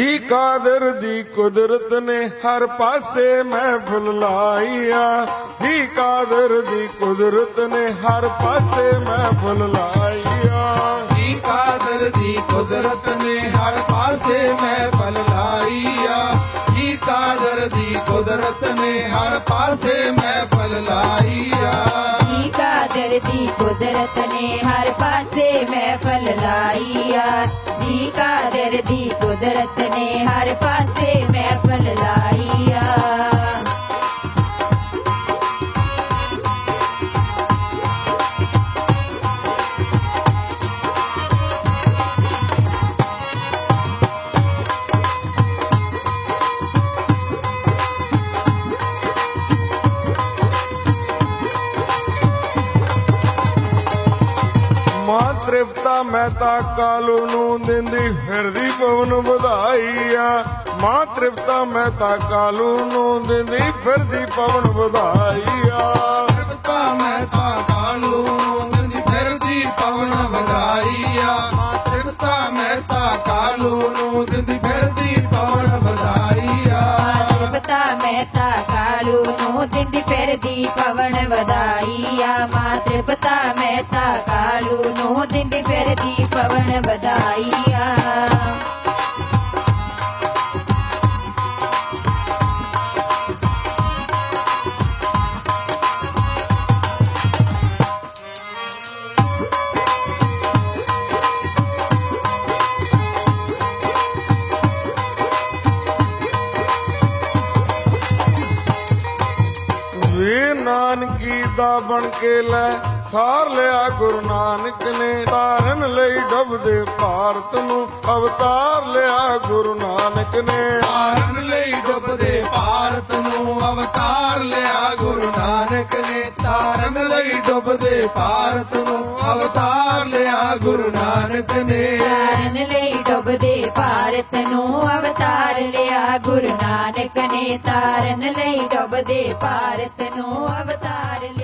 ਜੀ ਕਾਦਰ ਦੀ ਕੁਦਰਤ ਨੇ ਹਰ ਪਾਸੇ ਮਹਿਫਲ ਲਾਈਆ? ਜੀ ਕਾਦਰ ਦੀ ਕੁਦਰਤ ਨੇ ਹਰ ਪਾਸੇ ਮਹਿਫਲ ਲਾਈਆ? ਜੀ ਕਾਦਰ ਦੀ ਕੁਦਰਤ ਨੇ ਹਰ ਪਾਸੇ ਮਹਿਫਲ ਲਾਈਆ? ਜੀ ਕਾਦਰ ਦੀ ਕੁਦਰਤ ਨੇ ਹਰ ਪਾਸੇ ਮਹਿਫਲ ਦੀ ਕੁਦਰਤ ਨੇ ਹਰ ਪਾਸੇ ਮਹਿਫਲ ਲਾਈਆ ਜੀ ਕਾਦਰ ਦੀ ਕੁਦਰਤ ਨੇ ਹਰ ਪਾਸੇ ਮਾਂ ਤ੍ਰਿਪਤਾ ਮਹਿਤਾ ਕਾਲੂ ਨੂੰ ਦਿੰਦੀ ਫਿਰਦੀ ਪਵਨ ਵਧਾਈਆ ਮਾਂ ਤ੍ਰਿਪਤਾ ਮਹਿਤਾ ਕਾਲੂ ਨੂੰ ਦਿੰਦੀ ਫਿਰਦੀ ਪਵਨ ਵਧਾਈਆ ਤ੍ਰਿਪਤਾ ਮਹਿਤਾ ਕਾਲੂ ਨੰਦੀ ਫਿਰਦੀ ਪਵਨ ਵਧਾਈ ਵਧਾਈਆ ਤ੍ਰਿਪਤਾ ਮਹਿਤਾ ਕਾਲੂ ਨੂੰ ਦਿੰਦੀ ਫਿਰਦੀ ਪਵਨ ਵਧਾਈਆ ਤ੍ਰਿਪਤਾ ਮਹਿਤਾ ਪਵਨ ਵਧਾਈਆ ਮਾਂ ਤ੍ਰਿਪਤਾ ਮਹਿਤਾ ਕਾਲੂ ਨੂੰ ਦਿੰਦੀ ਫਿਰਦੀ ਪਵਨ ਵਧਾਈਆ। ਵੇ ਨਾਨਕੀ ਦਾ ਬਣ ਕੇ ਲੈ ਸਾਰ ਲਿਆ ਗੁਰੂ ਨਾਨਕ ਨੇ ਤਾਰਨ ਲਈ ਡੁੱਬਦੇ ਭਾਰਤ ਨੂੰ ਅਵਤਾਰ ਲਿਆ ਗੁਰੂ ਨਾਨਕ ਨੇ। ਤਾਰਨ ਲਈ ਡੁੱਬਦੇ ਭਾਰਤ ਨੂੰ ਅਵਤਾਰ ਲਿਆ ਗੁਰੂ ਨਾਨਕ ਨੇ ਤਾਰਨ ਲਈ ਡੁੱਬਦੇ ਭਾਰਤ ਨੂੰ ਅਵਤਾਰ ਲਿਆ ਗੁਰੂ ਨਾਨਕ ਨੇ। ਤਾਰਨ ਲਈ ਦੇ ਭਾਰਤ ਨੂੰ ਅਵਤਾਰ ਲਿਆ। ਗੁਰੂ ਨਾਨਕ ਨੇ ਤਾਰਨ ਲਈ ਡੁੱਬਦੇ ਭਾਰਤ ਨੂੰ ਅਵਤਾਰ ਲਿਆ।